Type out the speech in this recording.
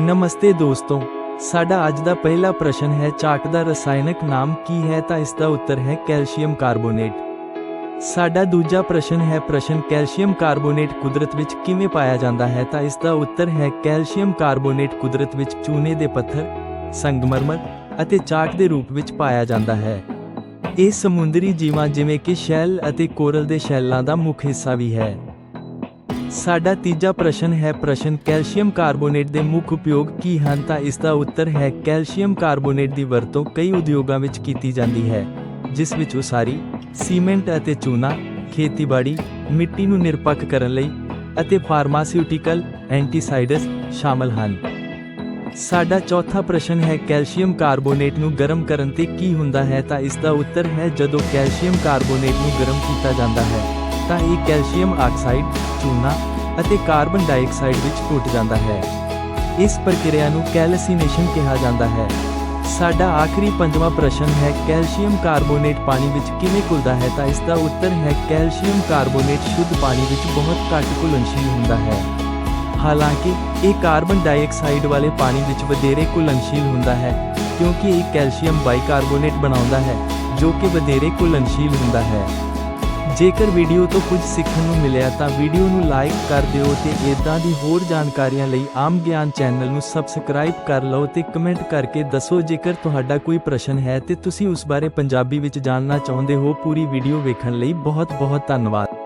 ਨਮਸਤੇ ਦੋਸਤੋ, ਸਾਡਾ ਅੱਜ ਦਾ ਪਹਿਲਾ ਪ੍ਰਸ਼ਨ ਹੈ ਚਾਕ ਦਾ ਰਸਾਇਣਕ ਨਾਮ ਕੀ ਹੈ ਤਾਂ ਇਸ ਦਾ ਉੱਤਰ ਹੈ ਕੈਲਸ਼ੀਅਮ ਕਾਰਬੋਨੇਟ। ਸਾਡਾ ਦੂਜਾ ਪ੍ਰਸ਼ਨ ਹੈ ਪ੍ਰਸ਼ਨ ਕੈਲਸ਼ੀਅਮ ਕਾਰਬੋਨੇਟ ਕੁਦਰਤ ਵਿੱਚ ਕਿਵੇਂ ਪਾਇਆ ਜਾਂਦਾ ਹੈ ਤਾਂ ਇਸ ਦਾ ਉੱਤਰ ਹੈ ਕੈਲਸ਼ੀਅਮ ਕਾਰਬੋਨੇਟ ਕੁਦਰਤ ਵਿੱਚ ਚੂਨੇ ਦੇ ਪੱਥਰ, ਸੰਗਮਰਮਰ ਅਤੇ ਚਾਕ ਦੇ ਰੂਪ ਵਿੱਚ ਪਾਇਆ ਜਾਂਦਾ ਹੈ। ਇਹ ਸਮੁੰਦਰੀ ਜੀਵਾਂ ਜਿਵੇਂ ਕਿ ਸ਼ੈਲ ਅਤੇ ਕੋਰਲ ਦੇ ਸ਼ੈਲਾਂ ਦਾ ਮੁੱਖ ਹਿੱਸਾ ਵੀ ਹੈ। ਸਾਡਾ ਤੀਜਾ ਪ੍ਰਸ਼ਨ ਹੈ ਪ੍ਰਸ਼ਨ, ਕੈਲਸ਼ੀਅਮ ਕਾਰਬੋਨੇਟ ਦੇ ਮੁੱਖ ਉਪਯੋਗ ਕੀ ਹਨ? ਤਾਂ ਇਸ ਦਾ ਉੱਤਰ ਹੈ, ਕੈਲਸ਼ੀਅਮ ਕਾਰਬੋਨੇਟ ਦੀ ਵਰਤੋਂ ਕਈ ਉਦਯੋਗਾਂ ਵਿੱਚ ਕੀਤੀ ਜਾਂਦੀ ਹੈ, ਜਿਸ ਵਿੱਚ ਉਸਾਰੀ, ਸੀਮੈਂਟ ਅਤੇ ਚੂਨਾ, ਖੇਤੀਬਾੜੀ, ਮਿੱਟੀ ਨੂੰ ਨਿਰਪੱਖ ਕਰਨ ਲਈ ਅਤੇ ਫਾਰਮਾਸਿਊਟੀਕਲ ਐਂਟੀਸਾਈਡਸ ਸ਼ਾਮਲ ਹਨ। ਸਾਡਾ ਚੌਥਾ ਪ੍ਰਸ਼ਨ ਹੈ, ਕੈਲਸ਼ੀਅਮ ਕਾਰਬੋਨੇਟ ਨੂੰ ਗਰਮ ਕਰਨ ਤੇ ਕੀ ਹੁੰਦਾ ਹੈ? ਤਾਂ ਇਸ ਦਾ ਉੱਤਰ ਹੈ, ਜਦੋਂ ਕੈਲਸ਼ੀਅਮ ਕਾਰਬੋਨੇਟ ਨੂੰ ਗਰਮ ਕੀਤਾ ਜਾਂਦਾ ਹੈ, ਤਾਂ ਇਹ ਕੈਲਸ਼ੀਅਮ ਆਕਸਾਈਡ ਚੂਨਾ ਅਤੇ ਕਾਰਬਨ ਡਾਈਆਕਸਾਈਡ ਵਿੱਚ ਘੁੱਟ ਜਾਂਦਾ ਹੈ। ਇਸ ਪ੍ਰਕਿਰਿਆ ਨੂੰ ਕੈਲਸੀਨੇਸ਼ਨ ਕਿਹਾ ਜਾਂਦਾ ਹੈ। ਸਾਡਾ ਆਖਰੀ ਪੰਜਵਾਂ ਪ੍ਰਸ਼ਨ ਹੈ, ਕੈਲਸ਼ੀਅਮ ਕਾਰਬੋਨੇਟ ਪਾਣੀ ਵਿੱਚ ਕਿਵੇਂ ਘੁਲਦਾ ਹੈ? ਤਾਂ ਇਸ ਦਾ ਉੱਤਰ ਹੈ, ਕੈਲਸ਼ੀਅਮ ਕਾਰਬੋਨੇਟ ਸ਼ੁੱਧ ਪਾਣੀ ਵਿੱਚ ਬਹੁਤ ਘੱਟ ਘੁਲਣਸ਼ੀਲ ਹੁੰਦਾ ਹੈ। ਹਾਲਾਂਕਿ, ਇਹ ਕਾਰਬਨ ਡਾਈਆਕਸਾਈਡ ਵਾਲੇ ਪਾਣੀ ਵਿੱਚ ਵਧੇਰੇ ਘੁਲਣਸ਼ੀਲ ਹੁੰਦਾ ਹੈ, ਕਿਉਂਕਿ ਇਹ ਕੈਲਸ਼ੀਅਮ ਬਾਈਕਾਰਬੋਨੇਟ ਬਣਾਉਂਦਾ ਹੈ, ਜੋ ਕਿ ਵਧੇਰੇ ਘੁਲਣਸ਼ੀਲ ਹੁੰਦਾ ਹੈ। ਜੇਕਰ ਵੀਡੀਓ ਤੋਂ ਕੁਝ ਸਿੱਖਣ ਨੂੰ ਮਿਲਿਆ ਤਾਂ ਵੀਡੀਓ ਨੂੰ ਲਾਈਕ ਕਰ ਦਿਓ ਤੇ ਇਦਾਂ ਦੀ ਹੋਰ ਜਾਣਕਾਰੀਆਂ ਲਈ ਆਮ ਗਿਆਨ ਚੈਨਲ ਨੂੰ ਸਬਸਕ੍ਰਾਈਬ ਕਰ ਲਓ ਤੇ ਕਮੈਂਟ ਕਰਕੇ ਦੱਸੋ ਜੇਕਰ ਤੁਹਾਡਾ ਕੋਈ ਪ੍ਰਸ਼ਨ ਹੈ ਤੇ ਤੁਸੀਂ ਉਸ ਬਾਰੇ ਪੰਜਾਬੀ ਵਿੱਚ ਜਾਣਨਾ ਚਾਹੁੰਦੇ ਹੋ। ਪੂਰੀ ਵੀਡੀਓ ਵੇਖਣ ਲਈ ਬਹੁਤ ਬਹੁਤ ਧੰਨਵਾਦ।